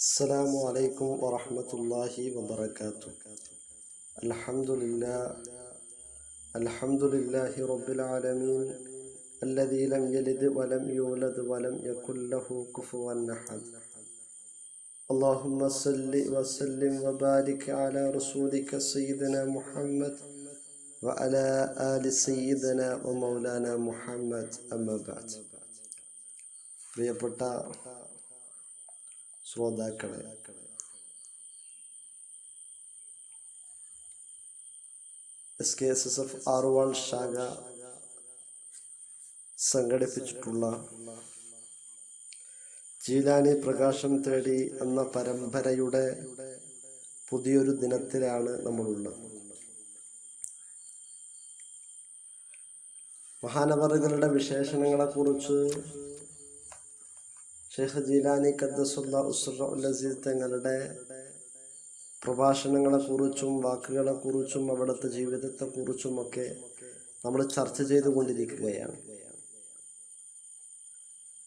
السلام عليكم ورحمة الله وبركاته الحمد لله الحمد لله رب العالمين الذي لم يلد ولم يولد ولم يكن له كفوا أحد اللهم صل وسلم وبارك على رسولك سيدنا محمد وعلى آل سيدنا ومولانا محمد أما بعد പ്രിയപ്പെട്ട ശ്രോതാക്കളെ. S K S S F Aruval ശാഖ സംഘടിപ്പിച്ചിട്ടുള്ള ജീലാനി പ്രകാശം തേടി എന്ന പരമ്പരയുടെ പുതിയൊരു ദിനത്തിലാണ് നമ്മളുള്ളത്. മഹാനവറുകളുടെ വിശേഷണങ്ങളെ കുറിച്ച് ഷെയ്ഖ് ജീലാനി ഖദ്ദസുല്ല ഉസ്റുൽ അസീസ് തങ്ങളുടെ പ്രഭാഷണങ്ങളെക്കുറിച്ചും വാക്കുകളെക്കുറിച്ചും അവിടുത്തെ ജീവിതത്തെക്കുറിച്ചും ഒക്കെ നമ്മൾ ചർച്ച ചെയ്തുകൊണ്ടിരിക്കുകയാണ്.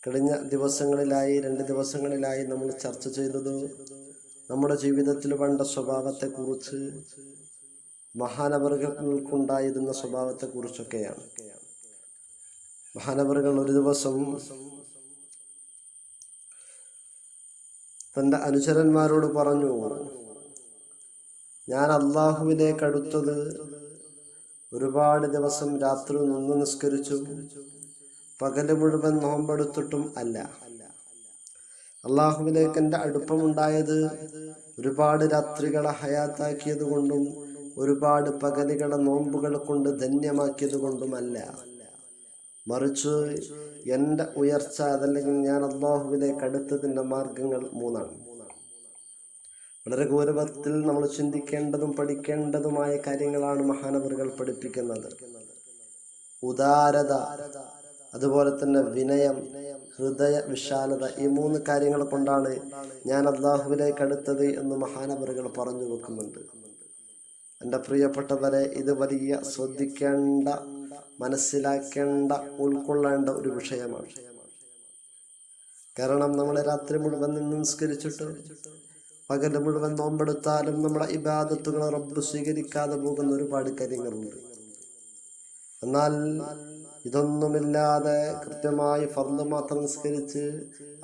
കഴിഞ്ഞ ദിവസങ്ങളിലായി രണ്ട് ദിവസങ്ങളിലായി നമ്മൾ ചർച്ച ചെയ്തത് നമ്മുടെ ജീവിതത്തിൽ വേണ്ട സ്വഭാവത്തെക്കുറിച്ച് മഹാനവറുകൾക്കുണ്ടായിരുന്ന സ്വഭാവത്തെക്കുറിച്ചൊക്കെയാണ്. മഹാനവറുകൾ ഒരു ദിവസം തന്റെ അനുചരന്മാരോട് പറഞ്ഞു ഞാൻ അള്ളാഹുവിലേക്ക് അടുത്തത് ഒരുപാട് ദിവസം രാത്രി നിന്ന് നിസ്കരിച്ചു പകൽ മുഴുവൻ നോമ്പെടുത്തിട്ടും അല്ല. അള്ളാഹുവിലേക്ക് എന്റെ അടുപ്പമുണ്ടായത് ഒരുപാട് രാത്രികളെ ഹയാത്താക്കിയത് കൊണ്ടും ഒരുപാട് പകലുകളെ നോമ്പുകൾ കൊണ്ട് ധന്യമാക്കിയത് കൊണ്ടുമല്ല മറിച്ച് എന്റെ ഉയർച്ച അതല്ലെങ്കിൽ ഞാൻ അള്ളാഹുവിലേക്ക് അടുത്തതിന്റെ മാർഗങ്ങൾ മൂന്നാണ്. വളരെ ഗൗരവത്തിൽ നമ്മൾ ചിന്തിക്കേണ്ടതും പഠിക്കേണ്ടതുമായ കാര്യങ്ങളാണ് മഹാനവറുകൾ പഠിപ്പിക്കുന്നത്. ഉദാരത അതുപോലെ തന്നെ വിനയം ഹൃദയ വിശാലത ഈ മൂന്ന് കാര്യങ്ങൾ കൊണ്ടാണ് ഞാൻ അള്ളാഹുവിലേക്ക് അടുത്തത് എന്ന് മഹാനവറുകൾ പറഞ്ഞു വെക്കുന്നുണ്ട്. എന്റെ പ്രിയപ്പെട്ടവരെ ഇത് വലിയ ശ്രദ്ധിക്കേണ്ട മനസ്സിലാക്കേണ്ട ഉൾക്കൊള്ളേണ്ട ഒരു വിഷയമാണ്. കാരണം നമ്മൾ രാത്രി മുഴുവൻ നിന്ന് നിസ്കരിച്ചിട്ട് പകൽ മുഴുവൻ നോമ്പെടുത്താലും നമ്മുടെ ഇബാദത്തുകൾ റബ്ബ് സ്വീകരിക്കാതെ പോകുന്ന ഒരുപാട് കാര്യങ്ങളുണ്ട്. എന്നാൽ ഇതൊന്നുമില്ലാതെ കൃത്യമായി ഫർദ് മാത്രം നിസ്കരിച്ച്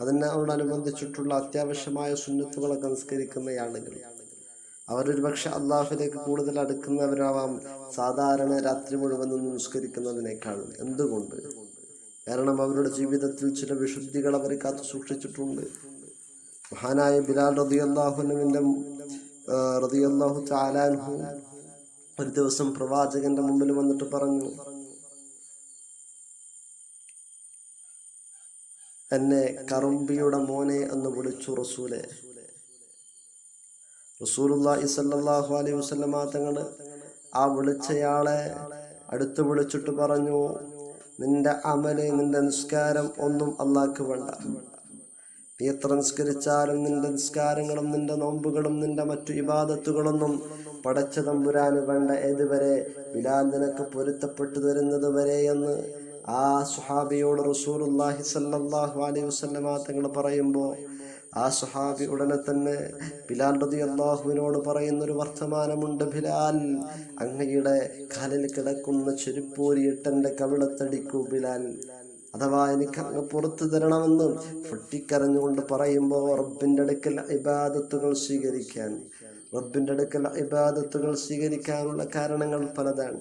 അതിനോടനുബന്ധിച്ചിട്ടുള്ള അത്യാവശ്യമായ സുന്നത്തുകളൊക്കെ നിസ്കരിക്കുന്ന ആളുകൾ ഒരുപക്ഷെ പക്ഷെ അള്ളാഹുലേക്ക് കൂടുതൽ അടുക്കുന്നവരാവാം സാധാരണ രാത്രി മുഴുവൻ നിന്ന് എന്തുകൊണ്ട്? കാരണം അവരുടെ ജീവിതത്തിൽ ചില വിശുദ്ധികൾ അവർ കാത്തു സൂക്ഷിച്ചിട്ടുണ്ട്. മഹാനായ ബിലാൽ റതി അള്ളാഹുനുവിന്റെ റതി അള്ളാഹു ചാലാൻഹു ഒരു ദിവസം പ്രവാചകന്റെ മുമ്പിൽ വന്നിട്ട് പറഞ്ഞു എന്നെ കറുമ്പിയുടെ മോനെ എന്ന് വിളിച്ചു റസൂലെ. റസൂലുള്ളാഹി സ്വല്ലല്ലാഹു അലൈഹി വസല്ലമ തങ്ങൾ ആ വിളിച്ചയാളെ അടുത്ത് വിളിച്ചിട്ട് പറഞ്ഞു നിന്റെ അമൽ നിന്റെ നിസ്കാരം ഒന്നും അള്ളാഹ്ക്ക് വേണ്ട. നീ എത്ര നിസ്കരിച്ചാലും നിന്റെ നിസ്കാരങ്ങളും നിന്റെ നോമ്പുകളും നിന്റെ മറ്റു ഇബാദത്തുകളൊന്നും പടച്ച തമ്പുരാന് വേണ്ട. ഏതുവരെ ബിലാൽ നിനക്ക് പൊരുത്തപ്പെട്ടു തരുന്നത് വരെ എന്ന് ആ സുഹാബിയോട് റസൂലുള്ളാഹി സല്ലല്ലാഹു അലൈഹി വസല്ലമ തങ്ങൾ പറയുമ്പോൾ ആ സുഹാബി ഉടനെ തന്നെ ബിലാൽ റതി അള്ളാഹുവിനോട് പറയുന്ന ഒരു വർത്തമാനമുണ്ട് ബിലാൽ അങ്ങയുടെ കാലിൽ കിടക്കുന്ന ചെരുപ്പൂരിയിട്ട് എന്റെ കവിളത്തടിക്കൂ ബിലാൽ. അഥവാ എനിക്ക് അങ്ങ് പുറത്തു തരണമെന്ന് പൊട്ടിക്കരഞ്ഞുകൊണ്ട് പറയുമ്പോൾ റബ്ബിന്റെ അടുക്കൽ ഇബാദത്തുകൾ സ്വീകരിക്കാൻ റബ്ബിന്റെ അടുക്കൽ ഇബാദത്തുകൾ സ്വീകരിക്കാനുള്ള കാരണങ്ങൾ പലതാണ്.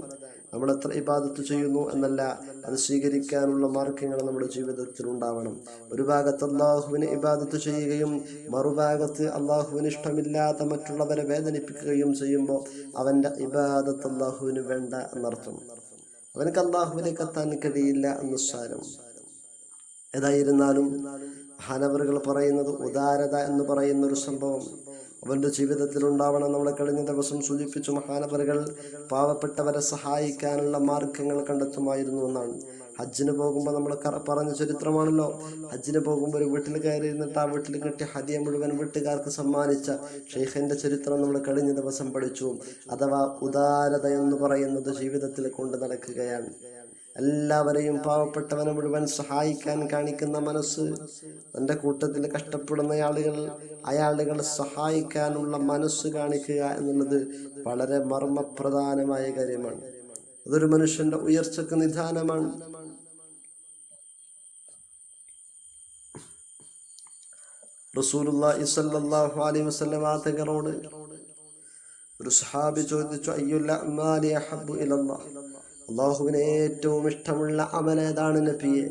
നമ്മൾ എത്ര ഇബാദത്ത് ചെയ്യുന്നു എന്നല്ല അത് സ്വീകരിക്കാനുള്ള മാർഗങ്ങൾ നമ്മുടെ ജീവിതത്തിൽ ഉണ്ടാവണം ഒരു ഭാഗത്ത് അള്ളാഹുവിന് ഇബാദത്ത് ചെയ്യുകയും മറുഭാഗത്ത് അള്ളാഹുവിന് ഇഷ്ടമില്ലാത്ത മറ്റുള്ളവരെ വേദനിപ്പിക്കുകയും ചെയ്യുമ്പോൾ അവന്റെ ഇബാദത്ത് അള്ളാഹുവിന് വേണ്ട എന്നർത്ഥം. അവനക്ക് അള്ളാഹുവിലേക്ക് എത്താൻ കഴിയില്ല എന്ന് സാരം. ഏതായിരുന്നാലും ഹാനവറുകൾ പറയുന്നത് ഉദാരത എന്ന് പറയുന്ന ഒരു സംഭവം. അവന്റെ ജീവിതത്തിൽ ഉണ്ടാവണം നമ്മൾ കഴിഞ്ഞ ദിവസം സൂചിപ്പിച്ചു മഹാനവറുകൾ പാവപ്പെട്ടവരെ സഹായിക്കാനുള്ള മാർഗങ്ങൾ കണ്ടെത്തുമായിരുന്നു എന്നാണ്. ഹജ്ജിന് പോകുമ്പോൾ നമ്മൾ പറഞ്ഞ ചരിത്രമാണല്ലോ. ഹജ്ജിന് പോകുമ്പോൾ ഒരു വീട്ടിൽ കയറി ഇരുന്നിട്ട് ആ വീട്ടിൽ കിട്ടിയ ഹദിയ മുഴുവൻ വീട്ടുകാർക്ക് സമ്മാനിച്ച ഷെയ്ഖിന്റെ ചരിത്രം നമ്മൾ കഴിഞ്ഞ ദിവസം പഠിച്ചു. അഥവാ ഉദാരത എന്ന് പറയുന്നത് ജീവിതത്തിൽ കൊണ്ട് നടക്കുകയാണ്. എല്ലാവരെയും പാവപ്പെട്ടവനെ മുഴുവൻ സഹായിക്കാൻ കാണിക്കുന്ന മനസ്സ്. തന്റെ കൂട്ടത്തിൽ കഷ്ടപ്പെടുന്ന ആളുകൾ അയാളുകളെ സഹായിക്കാനുള്ള മനസ്സ് കാണിക്കുക എന്നുള്ളത് വളരെ മർമ്മപ്രധാനമായ കാര്യമാണ്. അതൊരു മനുഷ്യന്റെ ഉയർച്ചക്ക് നിധാനമാണ് റസൂലുള്ളാഹി സ്വല്ലല്ലാഹു അലൈഹി ഒരു സഹാബി ചോദിച്ചു അയ്യുല്ല അള്ളാഹുവിന് ഏറ്റവും ഇഷ്ടമുള്ള അമലേതാണ് നബിയെ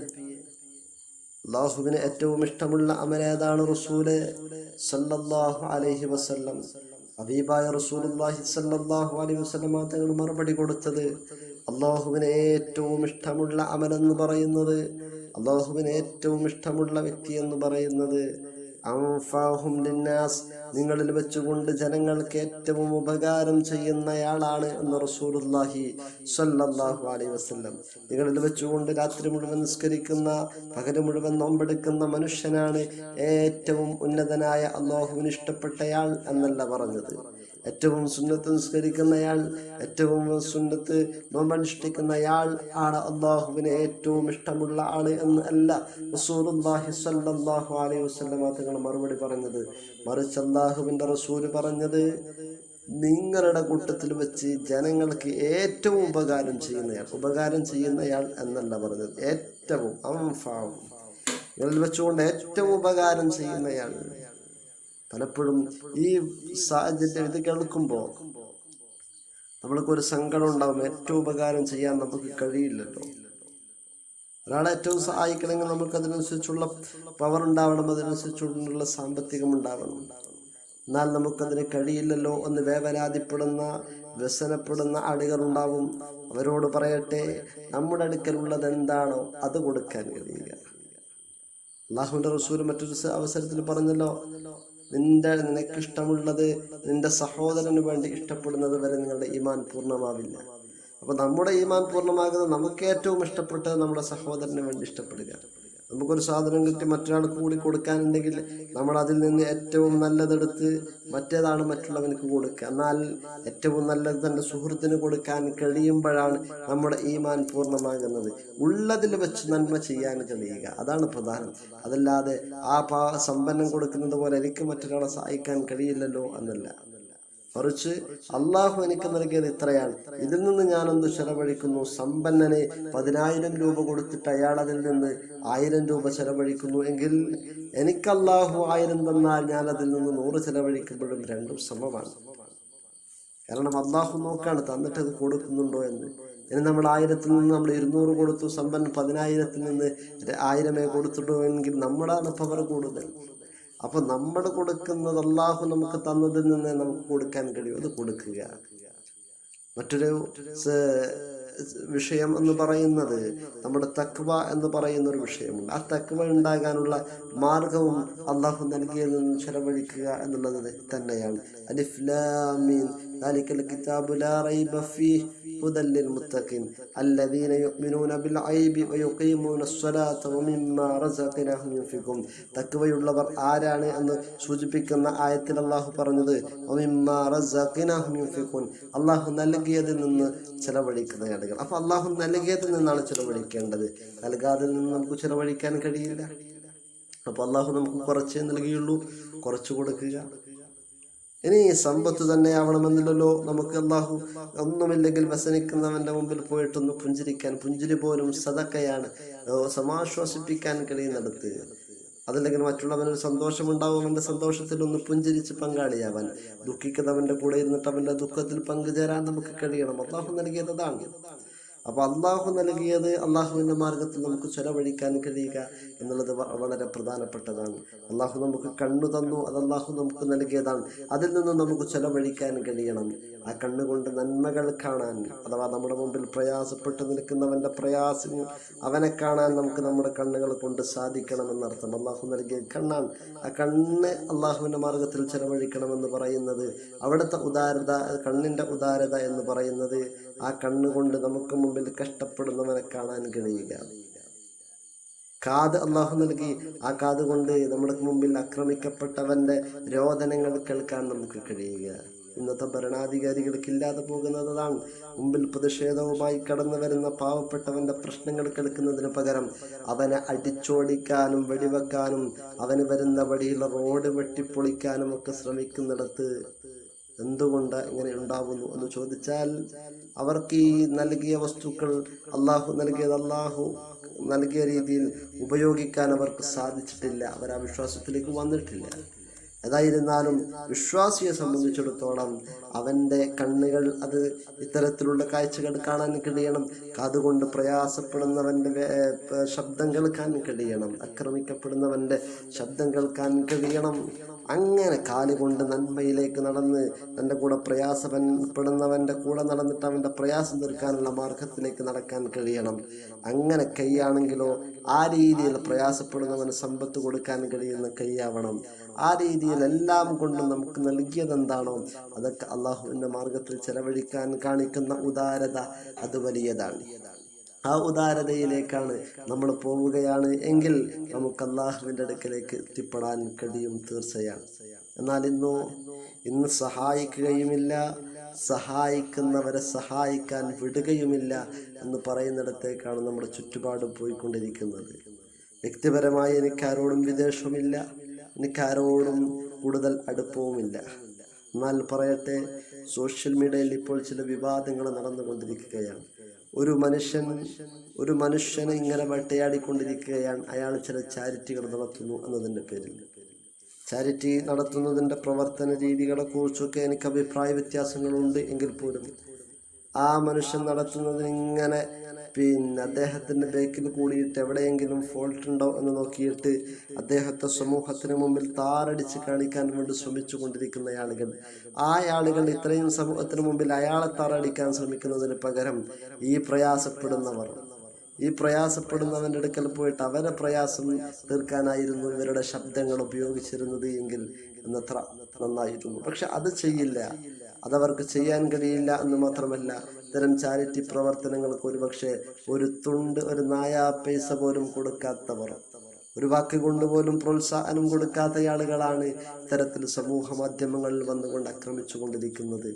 അള്ളാഹുവിന് ഏറ്റവും ഇഷ്ടമുള്ള അമലേതാണ് റസൂൽ? സല്ലല്ലാഹു അലൈഹി വസല്ലം. ഹബീബായ റസൂലുള്ളാഹി സല്ലല്ലാഹു അലൈഹി വസല്ലം തങ്ങൾ മറുപടി കൊടുത്തത് അള്ളാഹുവിന് ഏറ്റവും ഇഷ്ടമുള്ള അമലെന്ന് പറയുന്നത് അള്ളാഹുവിന് ഏറ്റവും ഇഷ്ടമുള്ള വ്യക്തി എന്ന് പറയുന്നത് അംഫാഹും ലിന്നാസ് നിങ്ങളിൽ വെച്ചുകൊണ്ട് ജനങ്ങൾക്ക് ഏറ്റവും ഉപകാരം ചെയ്യുന്നയാളാണ് എന്ന് റസൂലുള്ളാഹി സ്വല്ലല്ലാഹു അലൈഹി വസല്ലം. നിങ്ങളിൽ വെച്ചുകൊണ്ട് രാത്രി മുഴുവൻ നിസ്കരിക്കുന്ന പകൽ മുഴുവൻ നോമ്പെടുക്കുന്ന മനുഷ്യനാണ് ഏറ്റവും ഉന്നതനായ അള്ളാഹുവിന് ഇഷ്ടപ്പെട്ടയാൾ എന്നല്ല പറഞ്ഞത്. ഏറ്റവും സുന്നത്ത് നിസ്കരിക്കുന്നയാൾ ഏറ്റവും സുന്നത്ത് നോമ്പനുഷ്ഠിക്കുന്നയാൾ ആണ് അള്ളാഹുവിന് ഏറ്റവും ഇഷ്ടമുള്ള ആൾ എന്ന് അല്ല റസൂലുള്ളാഹി സ്വല്ലല്ലാഹു അലൈഹി വസല്ലം തങ്ങൾ മറുപടി പറഞ്ഞത്. മറിച്ച് അള്ളാഹുവിന്റെ റസൂൽ പറഞ്ഞത് നിങ്ങളുടെ കൂട്ടത്തിൽ വെച്ച് ജനങ്ങൾക്ക് ഏറ്റവും ഉപകാരം ചെയ്യുന്നയാൾ ഉപകാരം ചെയ്യുന്നയാൾ എന്നല്ല പറഞ്ഞത്. ഏറ്റവും അംഫാവും നിങ്ങളിൽ വെച്ചുകൊണ്ട് ഏറ്റവും ഉപകാരം ചെയ്യുന്നയാൾ. പലപ്പോഴും ഈ സാഹചര്യം ഇത് കേൾക്കുമ്പോൾ നമ്മൾക്ക് ഒരു സങ്കടം ഉണ്ടാവും ഏറ്റവും ഉപകാരം ചെയ്യാൻ നമുക്ക് കഴിയില്ലല്ലോ. ഒരാളെ ഏറ്റവും സഹായിക്കണമെങ്കിൽ നമുക്ക് അതിനനുസരിച്ചുള്ള പവർ ഉണ്ടാവണം അതിനനുസരിച്ചുള്ള സാമ്പത്തികം ഉണ്ടാവണം. എന്നാൽ നമുക്കതിന് കഴിയില്ലല്ലോ എന്ന് വേവലാതിപ്പെടുന്ന വ്യസനപ്പെടുന്ന ആളുകൾ ഉണ്ടാവും അവരോട് പറയട്ടെ നമ്മുടെ അടുക്കലുള്ളത് എന്താണോ അത് കൊടുക്കാൻ കഴിയുക. അള്ളാഹുവിന്റെ റസൂൽ മറ്റൊരു അവസരത്തിൽ പറഞ്ഞല്ലോ നിന്റെ നിനക്ക് ഇഷ്ടമുള്ളത് നിന്റെ സഹോദരന് വേണ്ടി ഇഷ്ടപ്പെടുന്നത് വരെ നിങ്ങളുടെ ഈമാൻ പൂർണമാവില്ല. അപ്പൊ നമ്മുടെ ഈമാൻ പൂർണമാകുന്നത് നമുക്ക് ഏറ്റവും ഇഷ്ടപ്പെട്ടത് നമ്മുടെ സഹോദരന് വേണ്ടി ഇഷ്ടപ്പെടുക. നമുക്കൊരു സാധനം കിട്ടി മറ്റൊരാൾക്ക് കൂടി കൊടുക്കാനുണ്ടെങ്കിൽ നമ്മൾ അതിൽ നിന്ന് ഏറ്റവും നല്ലതെടുത്ത് മറ്റേതാണ് മറ്റുള്ളവനക്ക് കൊടുക്കുക. എന്നാൽ ഏറ്റവും നല്ലത് തന്റെ സുഹൃത്തിന് കൊടുക്കാൻ കഴിയുമ്പോഴാണ് നമ്മുടെ ഈമാൻ പൂർണമാകുന്നത്. ഉള്ളതിൽ വെച്ച് നന്മ ചെയ്യാൻ കഴിയുക അതാണ് പ്രധാനം. അതല്ലാതെ ആ പാ സമ്പന്നം കൊടുക്കുന്നത് പോലെ എനിക്ക് മറ്റൊരാളെ സഹായിക്കാൻ കഴിയില്ലല്ലോ എന്നല്ല. മറിച്ച് അള്ളാഹു എനിക്ക് നൽകിയത് ഇത്രയാണ്. ഇതിൽ നിന്ന് ഞാനൊന്ന് ചെലവഴിക്കുന്നു? സമ്പന്നനെ പതിനായിരം രൂപ കൊടുത്തിട്ട് അയാൾ അതിൽ നിന്ന് ആയിരം രൂപ ചെലവഴിക്കുന്നു എങ്കിൽ എനിക്ക് അള്ളാഹു ആയിരം തന്നാൽ ഞാൻ അതിൽ നിന്ന് നൂറ് ചെലവഴിക്കുമ്പോഴും രണ്ടും സമമാണ്. കാരണം അള്ളാഹു നോക്കാണ് തന്നിട്ട് അത് കൊടുക്കുന്നുണ്ടോ എന്ന്. ഇനി നമ്മൾ ആയിരത്തിൽ നിന്ന് നമ്മൾ ഇരുന്നൂറ് കൊടുത്തു സമ്പന്നൻ പതിനായിരത്തിൽ നിന്ന് ആയിരമേ കൊടുത്തിട്ടു എങ്കിൽ നമ്മളാണ് പവർ കൂടുതൽ. അപ്പൊ നമ്മൾ കൊടുക്കുന്നത് അള്ളാഹു നമുക്ക് തന്നതിൽ നിന്ന് നമുക്ക് കൊടുക്കാൻ കഴിയും. അത് കൊടുക്കുക. മറ്റൊരു വിഷയം എന്ന് പറയുന്നത് നമ്മുടെ തക്വ എന്ന് പറയുന്ന ഒരു വിഷയമുണ്ട്. ആ തക്വ ഉണ്ടാകാനുള്ള മാർഗവും അള്ളാഹു നൽകിയതിൽ നിന്ന് ചെലവഴിക്കുക എന്നുള്ളത് തന്നെയാണ്. അലിഫ് ലാം മീം ذلك الكتاب لا ريب فيه هدى للمتقين الذين يؤمنون بالعيب ويقيمون الصلاة ومما رزقناهم ينفقون. തക്കവയുള്ളവർ ആരാണ് എന്ന് സൂചിപ്പിക്കുന്ന ആയത്തിൽ അള്ളാഹു പറഞ്ഞത് അള്ളാഹു നൽകിയതിൽ നിന്ന് ചെലവഴിക്കുന്ന അപ്പോൾ അള്ളാഹു നൽകിയതിൽ നിന്നാണ് ചെലവഴിക്കേണ്ടത്. നൽകാതെ നിന്ന് നമുക്ക് ചെലവഴിക്കാൻ കഴിയില്ല. അപ്പോൾ അള്ളാഹു നമുക്ക് കുറച്ചേ നൽകിയുള്ളൂ കുറച്ചു കൊടുക്കുക. ഇനി സമ്പത്ത് തന്നെ ആവണമെന്നില്ലല്ലോ. നമുക്ക് അള്ളാഹു ഒന്നുമില്ലെങ്കിൽ വ്യസനിക്കുന്നവന്റെ മുമ്പിൽ പോയിട്ടൊന്ന് പുഞ്ചിരിക്കാൻ പുഞ്ചിരി പോലും സതക്കയാണ് സമാശ്വാസിപ്പിക്കാൻ കഴിയുന്നിടത്ത്. അതല്ലെങ്കിൽ മറ്റുള്ളവനൊരു സന്തോഷമുണ്ടാവും അവന്റെ സന്തോഷത്തിൽ ഒന്ന് പുഞ്ചിരിച്ച് പങ്കാളിയാവാൻ. ദുഃഖിക്കുന്നവന്റെ കൂടെ ഇരുന്നിട്ട് അവന്റെ ദുഃഖത്തിൽ പങ്കുചേരാൻ നമുക്ക് കഴിയണം. അള്ളാഹു നൽകിയത് അതാണ് അപ്പൊ അള്ളാഹു നൽകിയത് അള്ളാഹുവിന്റെ മാർഗത്തിൽ നമുക്ക് ചെലവഴിക്കാൻ കഴിയുക എന്നുള്ളത് വളരെ പ്രധാനപ്പെട്ടതാണ്. അള്ളാഹു നമുക്ക് കണ്ണു തന്നു അത് അള്ളാഹു നമുക്ക് നൽകിയതാണ്. അതിൽ നിന്ന് നമുക്ക് ചെലവഴിക്കാൻ കഴിയണം. ആ കണ്ണുകൊണ്ട് നന്മകൾ കാണാൻ അഥവാ നമ്മുടെ മുമ്പിൽ പ്രയാസപ്പെട്ട് നിൽക്കുന്നവന്റെ പ്രയാസം അവനെ കാണാൻ നമുക്ക് നമ്മുടെ കണ്ണുകൾ കൊണ്ട് സാധിക്കണമെന്നർത്ഥം. അള്ളാഹു നൽകിയ കണ്ണാണ് ആ കണ്ണ് അള്ളാഹുവിന്റെ മാർഗത്തിൽ ചെലവഴിക്കണമെന്ന് പറയുന്നത് അവിടുത്തെ ഉദാരത കണ്ണിന്റെ ഉദാരത എന്ന് പറയുന്നത് ആ കണ്ണുകൊണ്ട് നമുക്ക് മുമ്പിൽ കഷ്ടപ്പെടുന്നവനെ കാണാൻ കഴിയുക. കാത് അള്ളാഹു നൽകി. ആ കാത് കൊണ്ട് നമ്മുടെ മുമ്പിൽ ആക്രമിക്കപ്പെട്ടവന്റെ രോദനങ്ങൾ കേൾക്കാൻ നമുക്ക് കഴിയുക. ഇന്നത്തെ ഭരണാധികാരികൾക്ക് ഇല്ലാതെ പോകുന്നതാണ്. മുമ്പിൽ പ്രതിഷേധവുമായി കടന്നു വരുന്ന പാവപ്പെട്ടവന്റെ പ്രശ്നങ്ങൾ കേൾക്കുന്നതിന് പകരം അവനെ അടിച്ചോടിക്കാനും വെടിവെക്കാനും അവന് വരുന്ന വഴിയിൽ റോഡ് വെട്ടിപ്പൊളിക്കാനും ഒക്കെ ശ്രമിക്കുന്നിടത്ത് എന്തുകൊണ്ട് ഇങ്ങനെ ഉണ്ടാവുന്നു എന്ന് ചോദിച്ചാൽ അവർക്ക് ഈ നൽകിയ വസ്തുക്കൾ അള്ളാഹു നൽകിയത് അള്ളാഹു നൽകിയ രീതിയിൽ ഉപയോഗിക്കാൻ അവർക്ക് സാധിച്ചിട്ടില്ല. അവർ ആ വിശ്വാസത്തിലേക്ക് വന്നിട്ടില്ല. ഏതായിരുന്നാലും വിശ്വാസിയെ സംബന്ധിച്ചിടത്തോളം അവന്റെ കണ്ണുകൾ അത് ഇത്തരത്തിലുള്ള കാഴ്ചകൾ കാണാൻ കഴിയണം. കാതുകൊണ്ട് പ്രയാസപ്പെടുന്നവന്റെ ശബ്ദം കേൾക്കാൻ കഴിയണം. ആക്രമിക്കപ്പെടുന്നവന്റെ ശബ്ദം കേൾക്കാൻ കഴിയണം. അങ്ങനെ കാലുകൊണ്ട് നന്മയിലേക്ക് നടന്ന് തന്റെ കൂടെ പ്രയാസപ്പെടുന്നവന്റെ കൂടെ നടന്നിട്ട് അവന്റെ പ്രയാസം തീർക്കാനുള്ള മാർഗത്തിലേക്ക് നടക്കാൻ കഴിയണം. അങ്ങനെ കൈയാണെങ്കിലോ ആ രീതിയിൽ പ്രയാസപ്പെടുന്നവന് സമ്പത്ത് കൊടുക്കാൻ കഴിയുന്ന കൈയാവണം. ആ രീതിയിൽ എല്ലാം കൊണ്ടും നമുക്ക് നൽകിയത് എന്താണോ അതൊക്കെ അള്ളാഹുവിന്റെ മാർഗത്തിൽ ചെലവഴിക്കാൻ കാണിക്കുന്ന ഉദാരത അത് വലിയതാണ്. ആ ഉദാരതയിലേക്കാണ് നമ്മൾ പോവുകയാണ്. എങ്കിൽ നമുക്ക് അള്ളാഹുവിന്റെ അടുക്കലേക്ക് എത്തിപ്പെടാൻ കഴിയും തീർച്ചയാണ് എന്നാൽ ഇന്നോ ഇന്ന് സഹായിക്കുകയുമില്ല സഹായിക്കുന്നവരെ സഹായിക്കാൻ വിടുകയുമില്ല എന്ന് പറയുന്നിടത്തേക്കാണ് നമ്മുടെ ചുറ്റുപാട് പോയിക്കൊണ്ടിരിക്കുന്നത്. വ്യക്തിപരമായി എനിക്കാരോടും വിദേശവുമില്ല എനിക്കാരോടും കൂടുതൽ അടുപ്പവുമില്ല. എന്നാൽ പറയട്ടെ സോഷ്യൽ മീഡിയയിൽ ഇപ്പോൾ ചില വിവാദങ്ങൾ നടന്നുകൊണ്ടിരിക്കുകയാണ്. ഒരു മനുഷ്യൻ ഒരു മനുഷ്യനെ ഇങ്ങനെ വേട്ടയാടിക്കൊണ്ടിരിക്കുകയാണ്. അയാൾ ചില ചാരിറ്റികൾ നടത്തുന്നു എന്നതിന്റെ പേരിൽ. ചാരിറ്റി നടത്തുന്നതിന്റെ പ്രവർത്തന രീതികളെ കുറിച്ചൊക്കെ എനിക്ക് അഭിപ്രായ വ്യത്യാസങ്ങളുണ്ട് എങ്കിൽ പോലും ആ മനുഷ്യൻ നടത്തുന്നതിന് ഇങ്ങനെ പിന്നെ അദ്ദേഹത്തിന്റെ ബേക്കിൽ കൂടിയിട്ട് എവിടെയെങ്കിലും ഫോൾട്ട് ഉണ്ടോ എന്ന് നോക്കിയിട്ട് അദ്ദേഹത്തെ സമൂഹത്തിന് മുമ്പിൽ താറടിച്ച് കാണിക്കാൻ വേണ്ടി ശ്രമിച്ചു കൊണ്ടിരിക്കുന്ന ആളുകൾ ആ ആളുകൾ ഇത്രയും സമൂഹത്തിന് മുമ്പിൽ അയാളെ താറടിക്കാൻ ശ്രമിക്കുന്നതിന് പകരം ഈ പ്രയാസപ്പെടുന്നവർ ഈ പ്രയാസപ്പെടുന്നവന്റെ അടുക്കൽ പോയിട്ട് അവരെ പ്രയാസം തീർക്കാനായിരുന്നു ഇവരുടെ ശബ്ദങ്ങൾ ഉപയോഗിച്ചിരുന്നത് എങ്കിൽ എന്നത്ര നന്നായിരുന്നു. പക്ഷെ അത് ചെയ്യില്ല. അതവർക്ക് ചെയ്യാൻ കഴിയില്ല എന്ന് മാത്രമല്ല ഇത്തരം ചാരിറ്റി പ്രവർത്തനങ്ങൾക്ക് ഒരുപക്ഷെ ഒരു തുണ്ട് ഒരു നായാ പൈസ പോലും കൊടുക്കാത്തവർ. ഒരു വാക്ക് കൊണ്ടുപോലും പ്രോത്സാഹനം കൊടുക്കാത്ത ആളുകളാണ് ഇത്തരത്തിൽ സമൂഹ മാധ്യമങ്ങളിൽ വന്നുകൊണ്ട് ആക്രമിച്ചു കൊണ്ടിരിക്കുന്നത്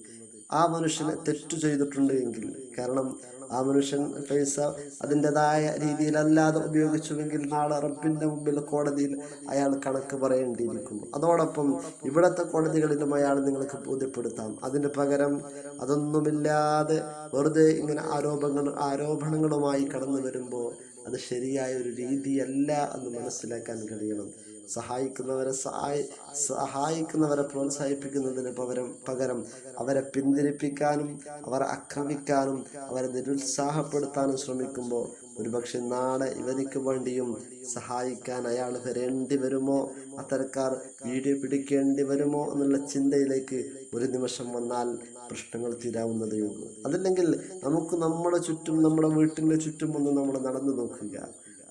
ആ മനുഷ്യനെ തെറ്റു ചെയ്തിട്ടുണ്ട് എങ്കിൽ കാരണം ആ മനുഷ്യൻ പൈസ അതിന്റെതായ രീതിയിലല്ലാതെ ഉപയോഗിച്ചുവെങ്കിൽ നാളെ റബ്ബിന്റെ മുമ്പിൽ കോടതിയിൽ അയാൾ കണക്ക് പറയേണ്ടിയിരിക്കുന്നു. അതോടൊപ്പം ഇവിടുത്തെ കോടതികളിലും അയാൾ നിങ്ങൾക്ക് ബോധ്യപ്പെടുത്താം. അതിന് പകരം അതൊന്നുമില്ലാതെ വെറുതെ ഇങ്ങനെ ആരോപങ്ങൾ ആരോപണങ്ങളുമായി കടന്നു വരുമ്പോൾ അത് ശരിയായ ഒരു രീതിയല്ല എന്ന് മനസ്സിലാക്കാൻ കഴിയണം. സഹായിക്കുന്നവരെ സഹായി സഹായിക്കുന്നവരെ പ്രോത്സാഹിപ്പിക്കുന്നതിന് പകരം പകരം അവരെ പിന്തിരിപ്പിക്കാനും അവരെ ആക്രമിക്കാനും അവരെ നിരുത്സാഹപ്പെടുത്താനും ശ്രമിക്കുമ്പോൾ ഒരുപക്ഷെ നാളെ ഇവർക്ക് വേണ്ടിയും സഹായിക്കാൻ അയാൾ വരേണ്ടി വരുമോ? അത്തരക്കാർ വീഡിയോ പിടിക്കേണ്ടി വരുമോ എന്നുള്ള ചിന്തയിലേക്ക് ഒരു നിമിഷം വന്നാൽ പ്രശ്നങ്ങൾ തീരാവുന്നതേ ഉള്ളൂ അതല്ലെങ്കിൽ നമുക്ക് നമ്മുടെ ചുറ്റും നമ്മുടെ വീട്ടിന്റെ ചുറ്റും ഒന്ന് നമ്മൾ നടന്നു നോക്കുക.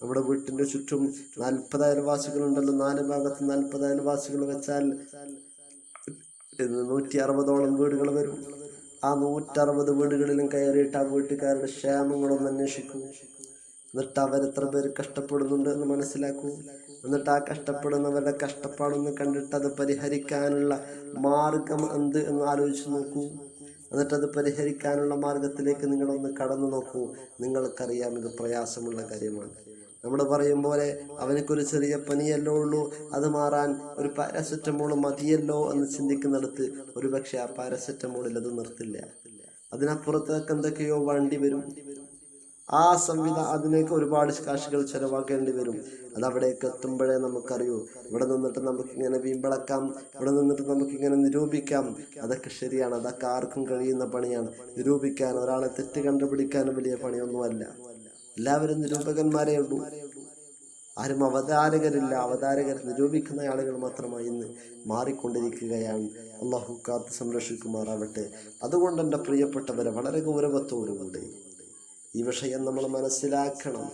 നമ്മുടെ വീട്ടിന്റെ ചുറ്റും നാൽപ്പത് അയൽവാസികളുണ്ടല്ലോ. നാല് ഭാഗത്ത് നാൽപ്പത് അയൽവാസികൾ വെച്ചാൽ നൂറ്റി അറുപതോളം വീടുകൾ വരും. ആ നൂറ്ററുപത് വീടുകളിലും കയറിയിട്ട് ആ വീട്ടുകാരുടെ ക്ഷേമങ്ങളൊന്ന് അന്വേഷിക്കൂ. എന്നിട്ട് അവരെത്ര പേര് കഷ്ടപ്പെടുന്നുണ്ട് എന്ന് മനസ്സിലാക്കൂ. എന്നിട്ട് ആ കഷ്ടപ്പെടുന്നവരുടെ കഷ്ടപ്പാടൊന്ന് കണ്ടിട്ട് അത് പരിഹരിക്കാനുള്ള മാർഗം എന്ത് എന്ന് ആലോചിച്ച് നോക്കൂ. എന്നിട്ട് അത് പരിഹരിക്കാനുള്ള മാർഗത്തിലേക്ക് നിങ്ങളൊന്ന് കടന്നു നോക്കൂ. നിങ്ങൾക്കറിയാം ഇത് പ്രയാസമുള്ള കാര്യമാണ്. നമ്മൾ പറയും പോലെ അവനക്കൊരു ചെറിയ പനിയല്ലോ ഉള്ളൂ. അത് മാറാൻ ഒരു പാരസെറ്റമോൾ മതിയല്ലോ എന്ന് ചിന്തിക്കുന്നിടത്ത് ഒരു പക്ഷെ ആ പാരസെറ്റമോളിൽ അത് നിർത്തില്ല. അതിനപ്പുറത്തേക്ക് എന്തൊക്കെയോ വേണ്ടി വരും. ആ സംവിധാ അതിനേക്ക് ഒരുപാട് കാശുകൾ ചെലവാക്കേണ്ടി വരും. അത് അവിടേക്ക് എത്തുമ്പോഴേ നമുക്കറിയൂ. ഇവിടെ നിന്നിട്ട് നമുക്കിങ്ങനെ വീമ്പിളക്കാം. ഇവിടെ നിന്നിട്ട് നമുക്കിങ്ങനെ നിരൂപിക്കാം. അതൊക്കെ ശരിയാണ്. അതൊക്കെ ആർക്കും കഴിയുന്ന പണിയാണ്. നിരൂപിക്കാൻ ഒരാളെ തെറ്റ് കണ്ടുപിടിക്കാനും വലിയ പണിയൊന്നുമല്ല. എല്ലാവരും നിരൂപകന്മാരേ ഉള്ളൂ. ആരും അവതാരകരില്ല. അവതാരകർ നിരൂപിക്കുന്ന ആളുകൾ മാത്രമായി ഇന്ന് മാറിക്കൊണ്ടിരിക്കുകയാണ്. അള്ളാഹു കാത്ത് സംരക്ഷിക്കുമാറാവട്ടെ. അതുകൊണ്ട് എന്റെ പ്രിയപ്പെട്ടവരെ വളരെ ഗൗരവത്തോടുകൂടി ഈ വിഷയം നമ്മൾ മനസ്സിലാക്കണം.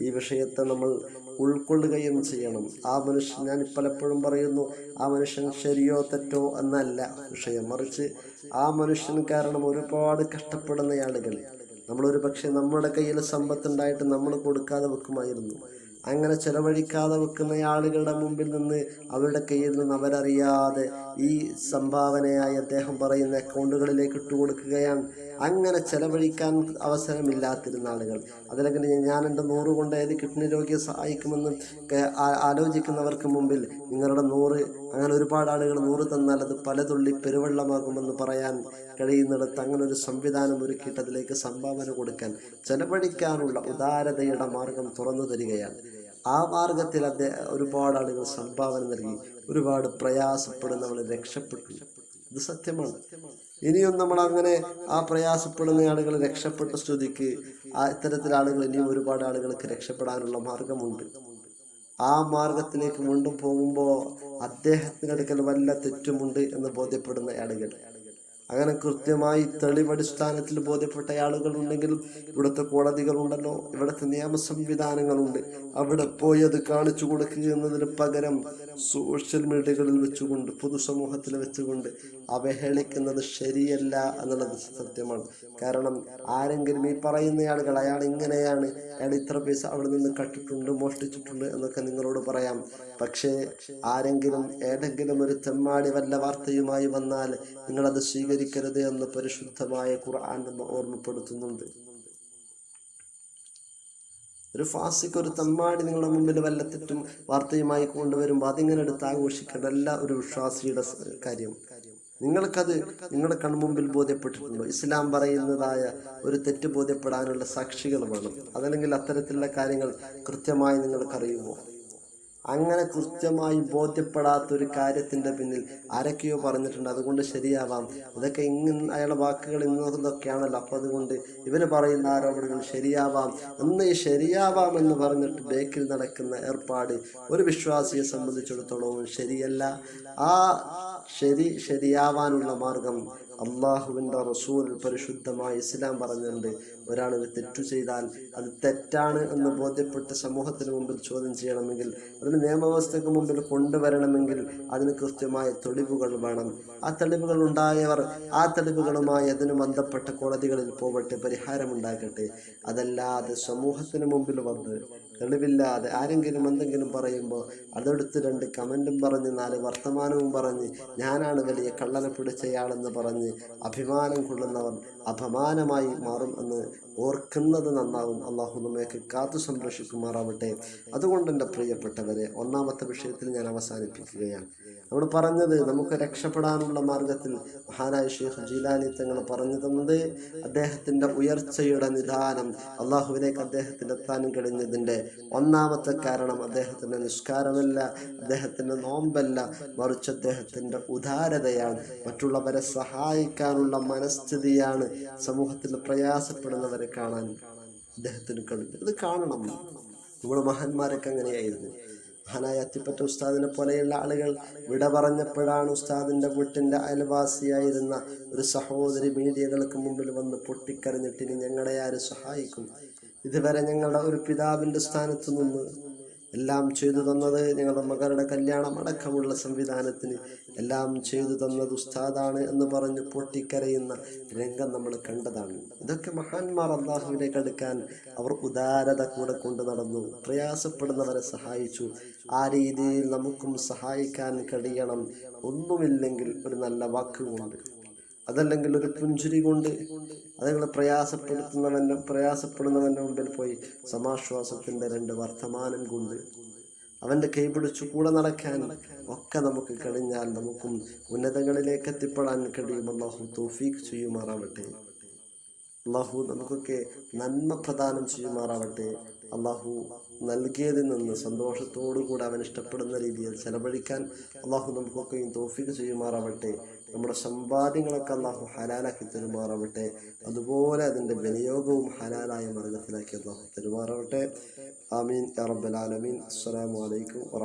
ഈ വിഷയത്തെ നമ്മൾ ഉൾക്കൊള്ളുകയും ചെയ്യണം. ആ മനുഷ്യൻ ഞാൻ പലപ്പോഴും പറയുന്നു ആ മനുഷ്യൻ ശരിയോ തെറ്റോ എന്നല്ല വിഷയം. മറിച്ച് ആ മനുഷ്യൻ കാരണം ഒരുപാട് കഷ്ടപ്പെടുന്ന ആളുകൾ നമ്മളൊരു പക്ഷേ നമ്മുടെ കയ്യിൽ സമ്പത്തുണ്ടായിട്ട് നമ്മൾ കൊടുക്കാതെ വെക്കുമായിരുന്നു. അങ്ങനെ ചെലവഴിക്കാതെ വെക്കുന്ന ആളുകളുടെ മുമ്പിൽ നിന്ന് അവരുടെ കയ്യിൽ നിന്ന് അവരറിയാതെ ഈ സംഭാവനയായി അദ്ദേഹം പറയുന്ന അക്കൗണ്ടുകളിലേക്ക് ഇട്ടുകൊടുക്കുകയാണ്. അങ്ങനെ ചെലവഴിക്കാൻ അവസരമില്ലാത്തിരുന്ന ആളുകൾ. അതിലങ്ങനെ ഞാൻ എന്റെ നൂറ് കൊണ്ട് ഏത് കിഡ്നി രോഗിയെ സഹായിക്കുമെന്ന് ആലോചിക്കുന്നവർക്ക് മുമ്പിൽ നിങ്ങളുടെ നൂറ് അങ്ങനെ ഒരുപാട് ആളുകൾ നൂറ് തന്നാൽ അത് പലതുള്ളി പെരുവെള്ളമാകുമെന്ന് പറയാൻ കഴിയുന്നിടത്ത് അങ്ങനെ ഒരു സംവിധാനം ഒരുക്കിയിട്ട് അതിലേക്ക് സംഭാവന കൊടുക്കാൻ ചെലവഴിക്കാനുള്ള ഉദാരതയുടെ മാർഗം തുറന്നു തരികയാണ്. ആ മാർഗത്തിൽ അദ്ദേഹം ഒരുപാട് ആളുകൾ സംഭാവന നൽകി ഒരുപാട് പ്രയാസപ്പെടുന്നവൾ രക്ഷപ്പെട്ടു. ഇത് സത്യമാണ് ഇനിയും നമ്മൾ അങ്ങനെ ആ പ്രയാസപ്പെടുന്ന ആളുകൾ രക്ഷപ്പെട്ട സ്തുതിക്ക് ആ ഇത്തരത്തിൽ ആളുകൾ ഇനിയും ഒരുപാട് ആളുകൾക്ക് രക്ഷപ്പെടാനുള്ള മാർഗമുണ്ട്. ആ മാർഗത്തിലേക്ക് വീണ്ടും പോകുമ്പോൾ അദ്ദേഹത്തിന് അടുക്കൽ വല്ല തെറ്റുമുണ്ട് എന്ന് ബോധ്യപ്പെടുന്ന ആളുകൾ. അങ്ങനെ കൃത്യമായി തെളിവടിസ്ഥാനത്തിൽ ബോധ്യപ്പെട്ട ആളുകൾ ഉണ്ടെങ്കിൽ ഇവിടുത്തെ കോടതികളുണ്ടല്ലോ ഇവിടുത്തെ നിയമ സംവിധാനങ്ങളുണ്ട് അവിടെ പോയി അത് കാണിച്ചു കൊടുക്കുക എന്നതിന് പകരം സോഷ്യൽ മീഡിയകളിൽ വെച്ചുകൊണ്ട് പൊതുസമൂഹത്തിൽ വെച്ചുകൊണ്ട് അവഹേളിക്കുന്നത് ശരിയല്ല എന്നുള്ളത് സത്യമാണ്. കാരണം ആരെങ്കിലും ഈ പറയുന്ന ആളുകൾ അയാൾ ഇങ്ങനെയാണ് അയാൾ ഇത്ര പൈസ അവിടെ നിന്ന് കട്ടിട്ടുണ്ട് മോഷ്ടിച്ചിട്ടുണ്ട് എന്നൊക്കെ നിങ്ങളോട് പറയാം. പക്ഷേ ആരെങ്കിലും ഏതെങ്കിലും ഒരു തെമ്മാടി വല്ല വാർത്തയുമായി വന്നാൽ നിങ്ങളത് സ്വീകരിക്കരുത് എന്ന് പരിശുദ്ധമായ ഖുർആൻ ഓർമ്മപ്പെടുത്തുന്നുണ്ട്. ഒരു ഫാസിക്ക് ഒരു തമ്മാടി നിങ്ങളുടെ മുമ്പിൽ വല്ല തെറ്റും വാർത്തയുമായി കൊണ്ടുവരുമ്പോൾ അതിങ്ങനെ എടുത്ത് ആഘോഷിക്കേണ്ടല്ല ഒരു വിശ്വാസിയുടെ കാര്യം. നിങ്ങൾക്കത് നിങ്ങളുടെ കൺമുമ്പിൽ ബോധ്യപ്പെട്ടിട്ടുണ്ടോ? ഇസ്ലാം പറയുന്നതായ ഒരു തെറ്റ് ബോധ്യപ്പെടാനുള്ള സാക്ഷികൾ വേണം അതല്ലെങ്കിൽ അത്തരത്തിലുള്ള കാര്യങ്ങൾ കൃത്യമായി നിങ്ങൾക്കറിയുമോ? അങ്ങനെ കൃത്യമായി ബോധ്യപ്പെടാത്ത ഒരു കാര്യത്തിന്റെ പിന്നിൽ ആരൊക്കെയോ പറഞ്ഞിട്ടുണ്ട്. അതുകൊണ്ട് ശരിയാവാം. ഇതൊക്കെ ഇങ്ങനെ അയാളുടെ വാക്കുകൾ ഇന്നതൊക്കെയാണല്ലോ. അപ്പൊ അതുകൊണ്ട് ഇവർ പറയുന്ന ആരോപണങ്ങൾ ശരിയാവാം. എന്ന് ഈ ശരിയാവാം എന്ന് പറഞ്ഞിട്ട് ബേക്കിൽ നടക്കുന്ന ഏർപ്പാട് ഒരു വിശ്വാസിയെ സംബന്ധിച്ചിടത്തോളവും ശരിയല്ല. ആ ശരി ശരിയാവാനുള്ള മാർഗം അള്ളാഹുവിന്റെ റസൂൽ പരിശുദ്ധമായ ഇസ്ലാം പറഞ്ഞിട്ടുണ്ട് ഒരാൾ ഒരു തെറ്റു ചെയ്താൽ അത് തെറ്റാണ് എന്ന് ബോധ്യപ്പെട്ട് സമൂഹത്തിന് മുമ്പിൽ ചോദ്യം ചെയ്യണമെങ്കിൽ അതിന് നിയമവ്യവസ്ഥയ്ക്ക് മുമ്പിൽ കൊണ്ടുവരണമെങ്കിൽ അതിന് കൃത്യമായ തെളിവുകൾ വേണം. ആ തെളിവുകൾ ഉണ്ടായവർ ആ തെളിവുകളുമായി അതിന് ബന്ധപ്പെട്ട കോടതികളിൽ പോകട്ടെ പരിഹാരമുണ്ടാക്കട്ടെ അതല്ലാതെ സമൂഹത്തിന് മുമ്പിൽ വന്ന് തെളിവില്ലാതെ ആരെങ്കിലും എന്തെങ്കിലും പറയുമ്പോൾ അതെടുത്ത് രണ്ട് കമന്റും പറഞ്ഞ് നാല് വർത്തമാനവും പറഞ്ഞ് ഞാനാണ് വലിയ കള്ളനെ പിടിച്ചയാളെന്ന് പറഞ്ഞ് അഭിമാനം കൊള്ളുന്നവർ അപമാനമായി മാറും എന്ന് ഓർക്കുന്നത് നന്നാവും. അള്ളാഹു നമ്മയൊക്കെ കാത്തു സംരക്ഷിക്കുമാറാവട്ടെ. അതുകൊണ്ട് എന്റെ പ്രിയപ്പെട്ടവരെ ഒന്നാമത്തെ വിഷയത്തിൽ ഞാൻ അവസാനിപ്പിക്കുകയാണ്. നമ്മൾ പറഞ്ഞത് നമുക്ക് രക്ഷപ്പെടാനുള്ള മാർഗത്തിൽ മഹാനായ ഷെയ്ഖ് ജീലാനി തങ്ങൾ പറഞ്ഞു തന്നത് അദ്ദേഹത്തിന്റെ ഉയർച്ചയുടെ നിദാനം അള്ളാഹുവിലേക്ക് അദ്ദേഹത്തിന്റെ എത്താനും കഴിഞ്ഞതിന്റെ ഒന്നാമത്തെ കാരണം അദ്ദേഹത്തിന്റെ നിഷ്കാരമല്ല അദ്ദേഹത്തിന്റെ നോമ്പല്ല മറിച്ച് അദ്ദേഹത്തിന്റെ ഉദാരതയാണ്. മറ്റുള്ളവരെ സഹായിക്കാനുള്ള മനസ്ഥിതിയാണ് സമൂഹത്തിൽ പ്രയാസപ്പെടുന്നവരെ കാണാൻ അദ്ദേഹത്തിന് കഴിഞ്ഞു. ഇത് കാണണം. നമ്മുടെ മഹാന്മാരൊക്കെ അങ്ങനെയായിരുന്നു. മഹാനായ അത്തിപ്പറ്റ ഉസ്താദിനെ പോലെയുള്ള ആളുകൾ വിട പറഞ്ഞപ്പോഴാണ് ഉസ്താദിന്റെ വീട്ടിന്റെ അയൽവാസിയായിരുന്ന ഒരു സഹോദരി മീഡിയകൾക്ക് മുമ്പിൽ വന്ന് പൊട്ടിക്കരഞ്ഞിട്ട് ഇനി ഞങ്ങളെ ആര് സഹായിക്കും? ഇതുവരെ ഞങ്ങളുടെ ഒരു പിതാവിന്റെ സ്ഥാനത്ത് നിന്ന് എല്ലാം ചെയ്തു തന്നത് ഞങ്ങളുടെ മകളുടെ കല്യാണം അടക്കമുള്ള സംവിധാനത്തിന് എല്ലാം ചെയ്തു തന്നത് ഉസ്താദാണ് എന്ന് പറഞ്ഞ് പൊട്ടിക്കരയുന്ന രംഗം നമ്മൾ കണ്ടതാണ്. ഇതൊക്കെ മഹാന്മാർ അള്ളാഹുവിലേക്ക് അടുക്കാൻ അവർ ഉദാരത കൂടെ കൊണ്ട് നടന്നു പ്രയാസപ്പെടുന്നവരെ സഹായിച്ചു. ആ രീതിയിൽ നമുക്കും സഹായിക്കാൻ കഴിയണം ഒന്നുമില്ലെങ്കിൽ ഒരു നല്ല വാക്കുകൊണ്ട് അതല്ലെങ്കിൽ ഒരു പുഞ്ചിരി കൊണ്ട് അതുങ്ങളെ പ്രയാസപ്പെടുത്തുന്നവന്റെ പ്രയാസപ്പെടുന്നവന്റെ മുമ്പിൽ പോയി സമാശ്വാസത്തിന്റെ രണ്ട് വർത്തമാനം കൊണ്ട് അവന്റെ കൈ പിടിച്ചു കൂടെ നടക്കാൻ ഒക്കെ നമുക്ക് കഴിഞ്ഞാൽ നമുക്കും ഉന്നതങ്ങളിലേക്ക് എത്തിപ്പെടാൻ കഴിയും. അള്ളാഹു തോഫീഖ് ചെയ്യുമാറാവട്ടെ. അള്ളാഹു നമുക്കൊക്കെ നന്മ പ്രദാനം ചെയ്യുമാറാവട്ടെ. അള്ളാഹു നൽകിയതിൽ നിന്ന് സന്തോഷത്തോടു കൂടെ അവൻ ഇഷ്ടപ്പെടുന്ന രീതിയിൽ ചെലവഴിക്കാൻ അള്ളാഹു നമുക്കൊക്കെയും തോഫിക്ക് ചെയ്യുമാറാവട്ടെ. നമ്മുടെ സമ്പാദ്യങ്ങളൊക്കെ അള്ളാഹു ഹലാലാക്കി തെരുമാറാവട്ടെ. അതുപോലെ അതിന്റെ വിനിയോഗവും ഹലാലായ മാർഗത്തിലാക്കി അള്ളാഹു തെരുമാറാവട്ടെ. ആമീൻ. റബ്ബൽ ആലമീൻ. അസ്സലാമു അലൈക്കും